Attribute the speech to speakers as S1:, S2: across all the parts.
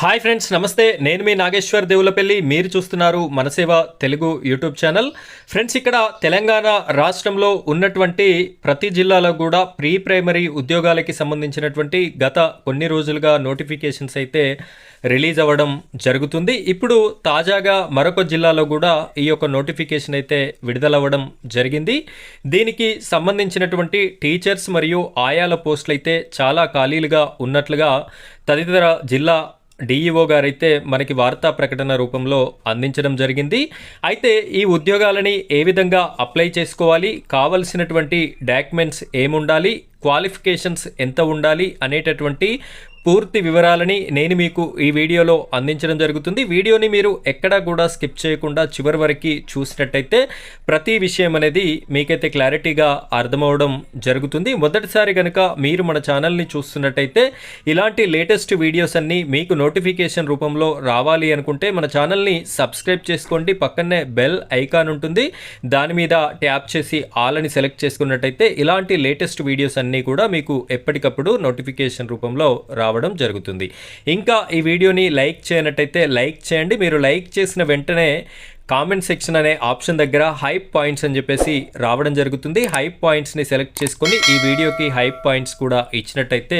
S1: Hi friends నమస్తే. నేను మీ నాగేశ్వర్ దేవులపల్లి. మీరు చూస్తున్నారు Manaseva Telugu YouTube channel. Friends ఇక్కడ తెలంగాణ రాష్ట్రంలో ఉన్నటువంటి ప్రతి జిల్లాలో కూడా ప్రీ ప్రైమరీ ఉద్యోగాలకి సంబంధించినటువంటి గత కొన్ని రోజులుగా నోటిఫికేషన్స్ అయితే రిలీజ్ అవ్వడం జరుగుతుంది. ఇప్పుడు తాజాగా మరొక జిల్లాలో కూడా ఈ యొక్క నోటిఫికేషన్ అయితే విడుదలవ్వడం జరిగింది. దీనికి సంబంధించినటువంటి టీచర్స్ మరియు ఆయాల పోస్టులు అయితే చాలా ఖాళీలుగా ఉన్నట్లుగా తదితర జిల్లా డిఈఓ గారైతే మనకి వార్తా ప్రకటన రూపంలో అందించడం జరిగింది. అయితే ఈ ఉద్యోగాలని ఏ విధంగా అప్లై చేసుకోవాలి? కావలసినటువంటి డాక్యుమెంట్స్ ఏముండాలి? క్వాలిఫికేషన్స్ ఎంత ఉండాలి? అనేటటువంటి పూర్తి వివరాలని నేను మీకు ఈ వీడియోలో అందించడం జరుగుతుంది. వీడియోని మీరు ఎక్కడా కూడా స్కిప్ చేయకుండా చివరి వరకు చూసినట్టయితే ప్రతి విషయం అనేది మీకైతే క్లారిటీగా అర్థమవడం జరుగుతుంది. మొదటిసారి కనుక మీరు మన ఛానల్ని చూస్తున్నట్టయితే ఇలాంటి లేటెస్ట్ వీడియోస్ అన్నీ మీకు నోటిఫికేషన్ రూపంలో రావాలి అనుకుంటే మన ఛానల్ని సబ్స్క్రైబ్ చేసుకోండి. పక్కనే బెల్ ఐకాన్ ఉంటుంది. దాని మీద ట్యాప్ చేసి ఆల్ అని సెలెక్ట్ చేసుకున్నట్టయితే ఇలాంటి లేటెస్ట్ వీడియోస్ అన్నీ కూడా మీకు ఎప్పటికప్పుడు నోటిఫికేషన్ రూపంలో రావడం జరుగుతుంది. ఇంకా ఈ వీడియోని లైక్ చేయనట్టయితే లైక్ చేయండి. మీరు లైక్ చేసిన వెంటనే కామెంట్ సెక్షన్ అనే ఆప్షన్ దగ్గర హైప్ పాయింట్స్ అని చెప్పేసి రావడం జరుగుతుంది. హైప్ పాయింట్స్ని సెలెక్ట్ చేసుకొని ఈ వీడియోకి హైప్ పాయింట్స్ కూడా ఇచ్చినట్టయితే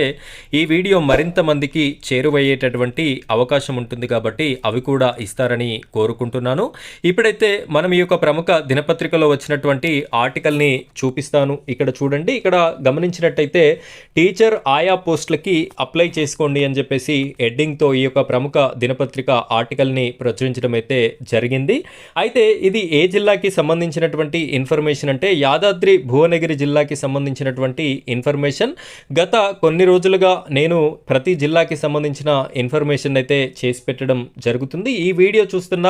S1: ఈ వీడియో మరింత మందికి చేరువయ్యేటటువంటి అవకాశం ఉంటుంది కాబట్టి అవి కూడా ఇస్తారని కోరుకుంటున్నాను. ఇప్పుడైతే మనం ఈ యొక్క ప్రముఖ దినపత్రికలో వచ్చినటువంటి ఆర్టికల్ని చూపిస్తాను. ఇక్కడ చూడండి. ఇక్కడ గమనించినట్టయితే టీచర్ ఆయా పోస్టులకి అప్లై చేసుకోండి అని చెప్పేసి హెడ్డింగ్తో ఈ యొక్క ప్రముఖ దినపత్రిక ఆర్టికల్ని ప్రచురించడం అయితే జరిగింది. అయితే ఇది ఏ జిల్లాకి సంబంధించినటువంటి ఇన్ఫర్మేషన్ అంటే యాదాద్రి భువనగిరి జిల్లాకి సంబంధించినటువంటి ఇన్ఫర్మేషన్. గత కొన్ని రోజులుగా నేను ప్రతి జిల్లాకి సంబంధించిన ఇన్ఫర్మేషన్ అయితే చేసి పెట్టడం జరుగుతుంది. ఈ వీడియో చూస్తున్న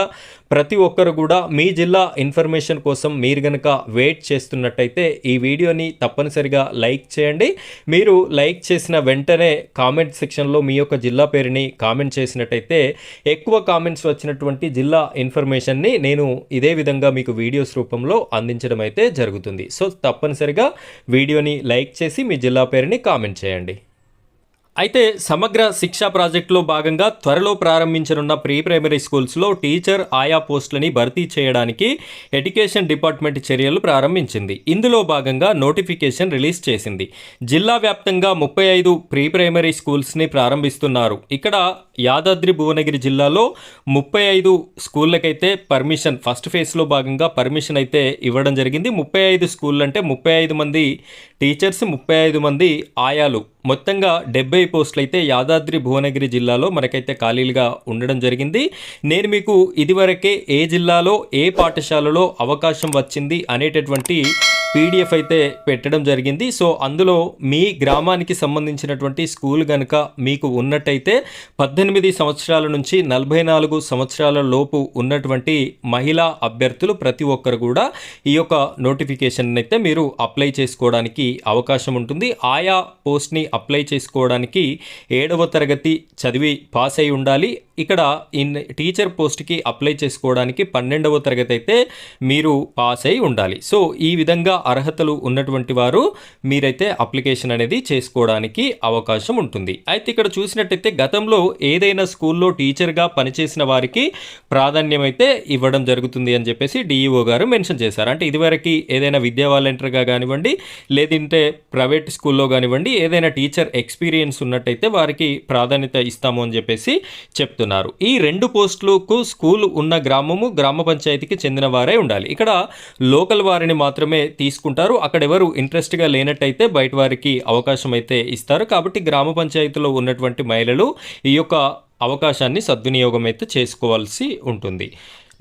S1: ప్రతి ఒక్కరు కూడా మీ జిల్లా ఇన్ఫర్మేషన్ కోసం మీరు గనక వెయిట్ చేస్తున్నట్టయితే ఈ వీడియోని తప్పనిసరిగా లైక్ చేయండి. మీరు లైక్ చేసిన వెంటనే కామెంట్ సెక్షన్లో మీ యొక్క జిల్లా పేరుని కామెంట్ చేసినట్టయితే ఎక్కువ కామెంట్స్ వచ్చినటువంటి జిల్లా ఇన్ఫర్మేషన్ని నేను ఇదే విధంగా మీకు వీడియోస్ రూపంలో అందించడం అయితే జరుగుతుంది. సో తప్పనిసరిగా వీడియోని లైక్ చేసి మీ జిల్లా పేరుని కామెంట్ చేయండి. అయితే సమగ్ర శిక్షా ప్రాజెక్టులో భాగంగా త్వరలో ప్రారంభించనున్న ప్రీ ప్రైమరీ స్కూల్స్లో టీచర్ ఆయా పోస్టులని భర్తీ చేయడానికి ఎడ్యుకేషన్ డిపార్ట్మెంట్ చర్యలు ప్రారంభించింది. ఇందులో భాగంగా నోటిఫికేషన్ రిలీజ్ చేసింది. జిల్లా వ్యాప్తంగా ముప్పై ఐదు ప్రీ ప్రైమరీ స్కూల్స్ని ప్రారంభిస్తున్నారు. ఇక్కడ యాదాద్రి భువనగిరి జిల్లాలో ముప్పై ఐదు స్కూళ్ళకైతే పర్మిషన్ ఫస్ట్ ఫేజ్లో భాగంగా పర్మిషన్ అయితే ఇవ్వడం జరిగింది. ముప్పై ఐదు స్కూళ్ళు అంటే ముప్పై ఐదు మంది టీచర్స్ ముప్పై ఐదు మంది ఆయాలు మొత్తంగా డెబ్బై పోస్టులు అయితే యాదాద్రి భువనగిరి జిల్లాలో మనకైతే ఖాళీలుగా ఉండడం జరిగింది. నేను మీకు ఇదివరకే ఏ జిల్లాలో ఏ పాఠశాలలో అవకాశం వచ్చింది అనేటటువంటి పీడిఎఫ్ అయితే పెట్టడం జరిగింది. సో అందులో మీ గ్రామానికి సంబంధించినటువంటి స్కూల్ కనుక మీకు ఉన్నట్టయితే పద్దెనిమిది సంవత్సరాల నుంచి నలభై నాలుగు సంవత్సరాల లోపు ఉన్నటువంటి మహిళా అభ్యర్థులు ప్రతి ఒక్కరు కూడా ఈ యొక్క నోటిఫికేషన్ అయితే మీరు అప్లై చేసుకోవడానికి అవకాశం ఉంటుంది. ఆయా పోస్ట్ని అప్లై చేసుకోవడానికి ఏడవ తరగతి చదివి పాస్ అయి ఉండాలి. ఇక్కడ ఇన్ టీచర్ పోస్ట్కి అప్లై చేసుకోవడానికి పన్నెండవ తరగతి అయితే మీరు పాస్ అయి ఉండాలి. సో ఈ విధంగా అర్హతలు ఉన్నటువంటి వారు మీరైతే అప్లికేషన్ అనేది చేసుకోవడానికి అవకాశం ఉంటుంది. అయితే ఇక్కడ చూసినట్టయితే గతంలో ఏదైనా స్కూల్లో టీచర్గా పనిచేసిన వారికి ప్రాధాన్యం అయితే ఇవ్వడం జరుగుతుంది అని చెప్పేసి డిఈఓ గారు మెన్షన్ చేశారు. అంటే ఇదివరకు ఏదైనా విద్యా వాలంటీర్గా కానివ్వండి లేదంటే ప్రైవేట్ స్కూల్లో కానివ్వండి ఏదైనా టీచర్ ఎక్స్పీరియన్స్ ఉన్నట్టయితే వారికి ప్రాధాన్యత ఇస్తాము అని చెప్పేసి చెప్తున్నారు. ఈ రెండు పోస్టులకు స్కూల్ ఉన్న గ్రామము గ్రామ పంచాయతీకి చెందిన వారే ఉండాలి. ఇక్కడ లోకల్ వారిని మాత్రమే తీసుకుంటారు. అక్కడ ఎవరు ఇంట్రెస్ట్గా లేనట్టయితే బయట వారికి అవకాశం అయితే ఇస్తారు. కాబట్టి గ్రామ పంచాయతీలో ఉన్నటువంటి మహిళలు ఈ యొక్క అవకాశాన్ని సద్వినియోగం అయితే చేసుకోవాల్సి ఉంటుంది.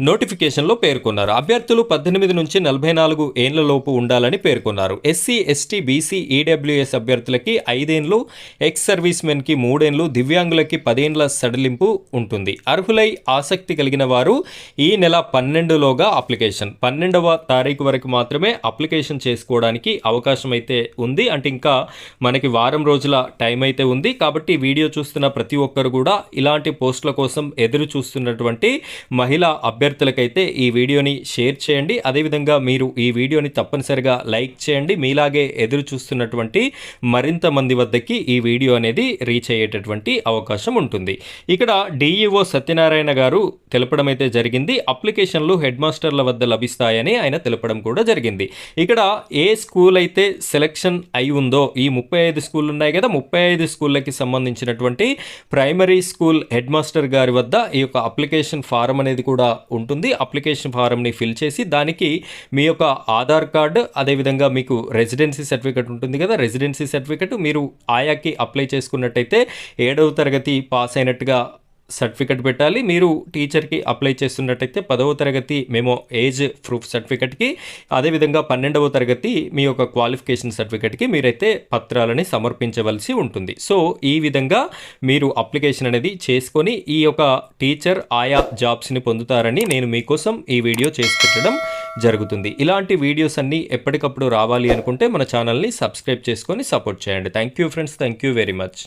S1: నోటిఫికేషన్లో పేర్కొన్నారు. అభ్యర్థులు పద్దెనిమిది నుంచి నలభై నాలుగు ఏండ్లలోపు ఉండాలని పేర్కొన్నారు. ఎస్సీ ఎస్టీ బీసీ ఈడబ్ల్యూఎస్ అభ్యర్థులకి ఐదేండ్లు ఎక్స్ సర్వీస్ మెన్కి మూడేండ్లు దివ్యాంగులకి పదేండ్ల సడలింపు ఉంటుంది. అర్హులై ఆసక్తి కలిగిన వారు ఈ నెల పన్నెండులోగా అప్లికేషన్. పన్నెండవ తారీఖు వరకు మాత్రమే అప్లికేషన్ చేసుకోవడానికి అవకాశం అయితే ఉంది. అంటే ఇంకా మనకి వారం రోజుల టైం అయితే ఉంది. కాబట్టి వీడియో చూస్తున్న ప్రతి ఒక్కరు కూడా ఇలాంటి పోస్టుల కోసం ఎదురు చూస్తున్నటువంటి మహిళా అభ్యర్థి అభ్యర్థులకైతే ఈ వీడియోని షేర్ చేయండి. అదేవిధంగా మీరు ఈ వీడియోని తప్పనిసరిగా లైక్ చేయండి. మీలాగే ఎదురు చూస్తున్నటువంటి మరింత మంది వద్దకి ఈ వీడియో అనేది రీచ్ అయ్యేటటువంటి అవకాశం ఉంటుంది. ఇక్కడ డిఈఓ సత్యనారాయణ గారు తెలపడం అయితే జరిగింది. అప్లికేషన్లు హెడ్ మాస్టర్ల వద్ద లభిస్తాయని ఆయన తెలపడం కూడా జరిగింది. ఇక్కడ ఏ స్కూల్ అయితే సెలక్షన్ అయి ఉందో ఈ ముప్పై ఐదు స్కూళ్ళు ఉన్నాయి కదా ముప్పై ఐదు స్కూళ్ళకి సంబంధించినటువంటి ప్రైమరీ స్కూల్ హెడ్ మాస్టర్ గారి వద్ద ఈ యొక్క అప్లికేషన్ ఫారం అనేది కూడా ఉంటుంది. అప్లికేషన్ ఫారంని ఫిల్ చేసి దానికి మీ యొక్క ఆధార్ కార్డు అదేవిధంగా మీకు రెసిడెన్సీ సర్టిఫికేట్ ఉంటుంది కదా రెసిడెన్సీ సర్టిఫికెట్ మీరు ఆయాకి అప్లై చేసుకున్నట్టయితే ఏడవ తరగతి పాస్ అయినట్టుగా సర్టిఫికెట్ పెట్టాలి. మీరు టీచర్కి అప్లై చేస్తున్నట్టయితే పదవ తరగతి మేము ఏజ్ ప్రూఫ్ సర్టిఫికెట్కి అదేవిధంగా పన్నెండవ తరగతి మీ యొక్క క్వాలిఫికేషన్ సర్టిఫికెట్కి మీరైతే పత్రాలని సమర్పించవలసి ఉంటుంది. సో ఈ విధంగా మీరు అప్లికేషన్ అనేది చేసుకొని ఈ యొక్క టీచర్ ఆయా జాబ్స్ని పొందుతారని నేను మీకోసం ఈ వీడియో చేసి పెట్టడం జరుగుతుంది. ఇలాంటి వీడియోస్ అన్నీ ఎప్పటికప్పుడు రావాలి అనుకుంటే మన ఛానల్ని సబ్స్క్రైబ్ చేసుకొని సపోర్ట్ చేయండి. Thank you friends. Thank you very much.